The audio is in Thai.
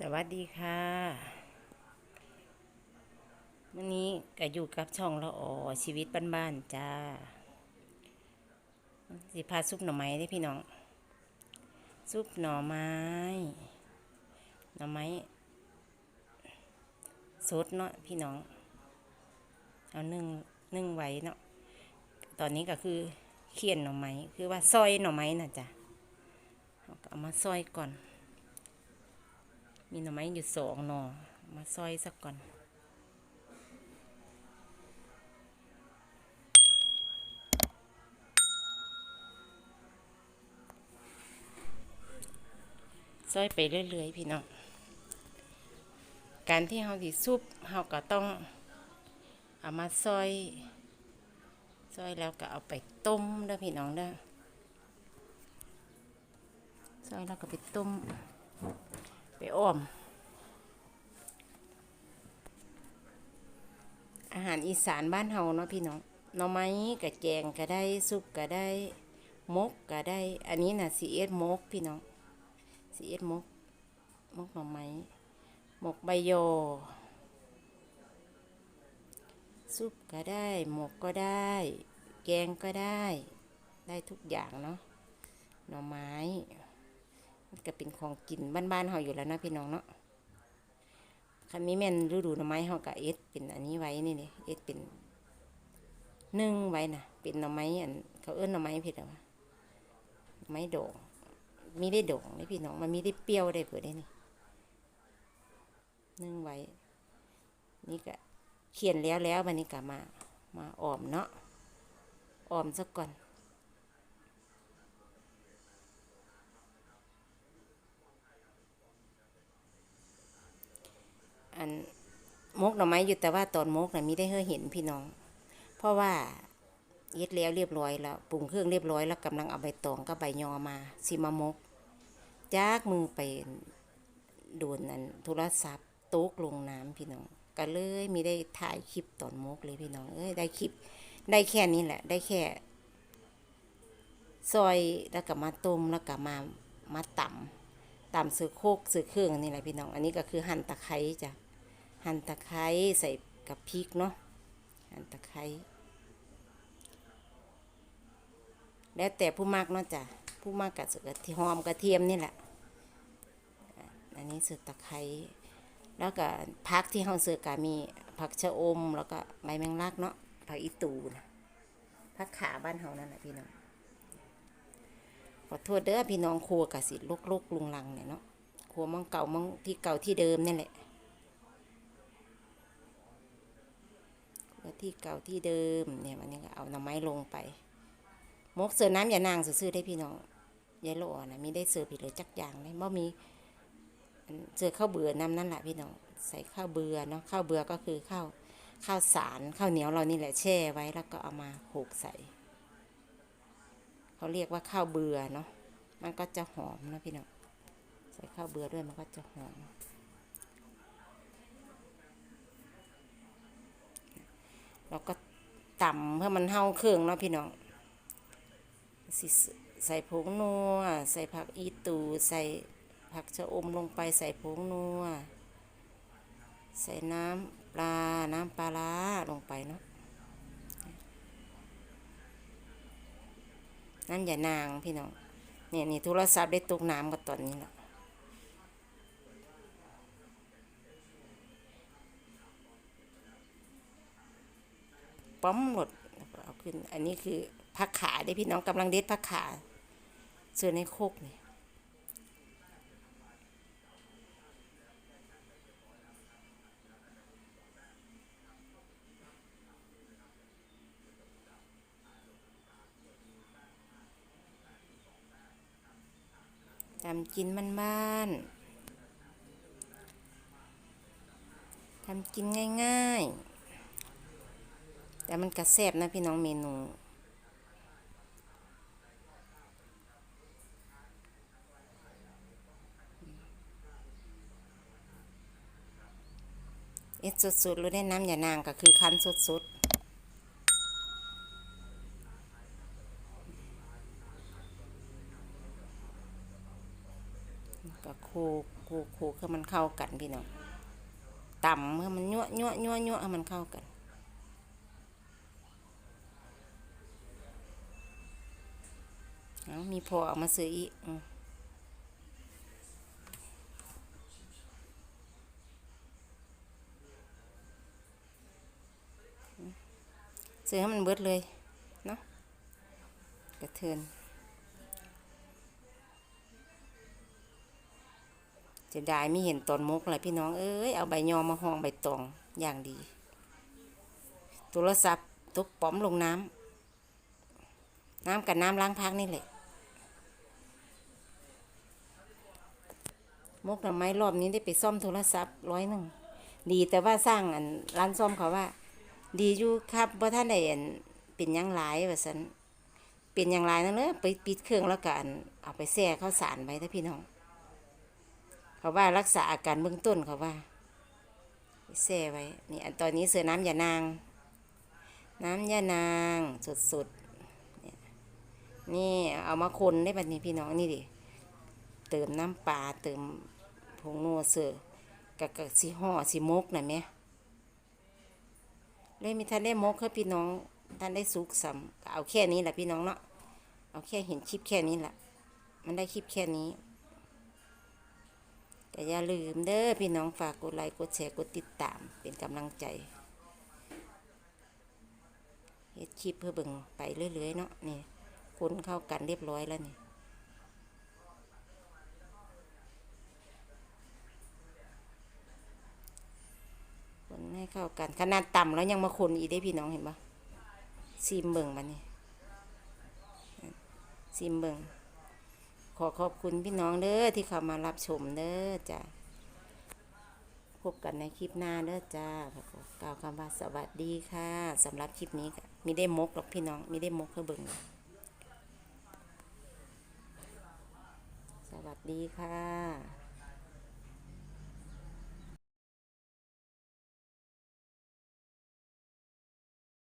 สวัสดีค่ะวันนี้ก็อยู่กับช่องละออชีวิตบ้านๆจ้าสิพาซุปหน่อไม้ได้พี่น้อง ซุปหน่อไม้ หน่อไม้สดเนาะพี่น้อง เอานึ่งนึ่งไว้เนาะตอนนี้ก็คือเคี่ยนหน่อไม้คือว่าซอยหน่อไม้น่ะจ้ะเอามาซอยก่อน มีหน่อไม้อยู่สองหน่อมาซอยสักก่อน ซอยไปเรื่อยๆ พี่น้อง การที่เราสิซุปเราก็ต้องเอามาซอย ซอยแล้วก็เอาไปต้มเด้อพี่น้องเด้อซอยแล้วก็ไปต้ม ไปอ้อม อาหารอีสานบ้านเฮาเนาะพี่น้องหน่อไม้กับแกงก็ได้ซุปก็ได้มกก็ได้ อันนี้น่ะสีเอสมกพี่น้องสีเอสมกมกหน่อไม้มกใบโยอซุปก็ได้หมกก็ได้ แกงก็ได้ ได้ทุกอย่างเนาะหน่อไม้ ก็เป็นของกินบ้านๆเฮาอยู่แล้วนะพี่น้องเนาะคันนี้แม่นฤดูหน่อไม้เฮาก็เอ็ดเป็นอันนี้ไว้นี่นี่เอ็ดเป็นนึ่งไว้นะเป็นหน่อไม้อันเขาเอิ้อนหน่อไม้ผิดหรอวะไม้โด่งมีได้โด่งนี่พี่น้องมันมีได้เปรี้ยวได้เผื่อได้นี่นึ่งไว้ นี่ก็เขียนแล้วแล้ววันนี้ก็มา มาออมเนาะออมซะก่อน นมกหน่อไม้อยู่แต่ว่าตอนมกน่ะมีได้เฮอเห็นพี่น้อง เพราะว่าเย็ดแล้วเรียบร้อยแล้วปรุงเครื่องเรียบร้อยแล้วกำลังเอาใบตองกับใบยอมาสิมามกจากมือไปโดนอันโทรศัพท์ตกลงน้ำพี่น้อง ก็เลยมีได้ถ่ายคลิปตอนมกเลยพี่น้องเอ้ยได้คลิปได้แค่นี้แหละ ได้แค่ซอยแล้วก็มาต้มแล้วก็มามาตำตำเสือโคกเสือเครื่องนี่แหละพี่น้อง อันนี้ก็คือหั่นตะไคร้จ้ะ หั่นตะไคร้ใส่กับพริกเนาะหั่นตะไคร้แล้วแต่ผู้มากเนาะจ้ะผู้มากกับกระทียมหอมกระเทียมนี่แหละอันนี้เสือตะไคร้แล้วก็ผักที่ห้องเสือกามีผักชะอม แล้วก็ใบแมงลักเนาะผักอีตูนะผักขาบ้านเฮานั่นแหละพี่น้องขอโทษเด้อพี่น้องครัวกะสิลกลกลุงลังเนี่ยเนาะครัวมังเก่ามังที่เก่าที่เดิมนี่แหละ ที่เก่าที่เดิมเนี่ยวันนี้ก็เอาหน่อไม้ลงไปมกเสือน้ำอย่านางซื้อได้พี่น้องยายโลนะมีได้เสือผิดเลยจักอย่างเลยบ่มีอันเสือข้าวเบื่อน้ำนั่นแหละพี่น้องใส่ข้าวเบื่อเนาะข้าวเบื่อก็คือข้าวข้าวสารข้าวเหนียวเรานี่แหละแช่ไว้แล้วก็เอามาโขกใส่เขาเรียกว่าข้าวเบื่อเนาะมันก็จะหอมนะพี่น้องใส่ข้าวเบื่อด้วยมันก็จะหอม เราก็ต่ำเพื่อมันเฮาเครื่องเนาะพี่น้องใส่ผงนัว ใส่ผักอีตูใส่ผักชะอมลงไปใส่ผงนัว ใส่น้ำปลา น้ำปลาร้าลงไปเนาะน้ำย่านางพี่น้องเนี่ยนี่โทรศัพท์ได้ตกน้ำกับตอนนี้แหละ ป้อมหมดเอาขึ้น อันนี้คือผักขาได้พี่น้องกำลังเด็ดผักขาเสือในโคกนี่ทำกินมันบ้านทำกินง่าย ๆ แต่มันกระแซบนะพี่น้องเมนูเอ็ดสดๆรู้ได้น้ำอย่านางก็คือคั้นสดๆก็โคกโขกโขกให้มันเข้ากันพี่น้องต่ำให้มันยั่วยั่วยั่วยั่วให้มันเข้ากัน เอา มีพอเอามาซื้ออีกซื้อให้มันเบิดเลย เนาะกระเทือนจะได้ไม่เห็นตอนมกเลยพี่น้อง เอ้ย เอาใบยอมาห้องใบตองอย่างดี โทรศัพท์ตุกป๋อมลงน้ำน้ำกับน้ำล้างพักนี่แหละ มกหน่อไม้รอบนี้ได้ไปซ่อมโทรศัพท์ร้อยหนึ่งดีแต่ว่าสร้างอันร้านซ่อมเขาว่า ดีอยู่ครับว่าะท่านได้อันเป็นยังหลายว่าสันเป็นยังหลายนั่นเลยไปปิดเครื่องแล้วกันเอาไปแช่ข้าวสารไว้ถ้าพี่น้อง เขาว่ารักษาอาการเบื้องต้นเขาว่าแช่ไว้นี่อันตอนนี้เสือน้ำยานาง น้ำยานางสดๆนี่เอามาคนได้แบบนี้พี่น้องนี่ดิเติมน้ำปลาเติม งนัวเสือกับกับสีห่อสีมกน่ะแม่เลยมีท่านได้มกให้พี่น้องท่านได้สุกสัมก็เอาแค่นี้แหละพี่น้องเนาะเอาแค่เห็นคลิปแค่นี้แหละมันได้คลิปแค่นี้ก็อย่าลืมเด้อพี่น้องฝากกดไลค์กดแชร์กดติดตามเป็นกำลังใจเฮ็ดคลิปเพื่อเบิ่งไปเรื่อยๆเนาะนี่คนเข้ากันเรียบร้อยแล้วนี่ คนให้เข้ากันขนาดต่ำแล้วยังมาคนอีกได้พี่น้องเห็นปะซีมเบิ่งมานี่ซีมเบิ่งขอขอบคุณพี่น้องเด้อที่เข้ามารับชมเด้อจ้ะพบกันในคลิปหน้าเด้อจ้ากล่าวคำว่าสวัสดีค่ะสำหรับคลิปนี้ค่ะมีได้มกหรอกพี่น้องมีได้มกให้เบิ่งสวัสดีค่ะ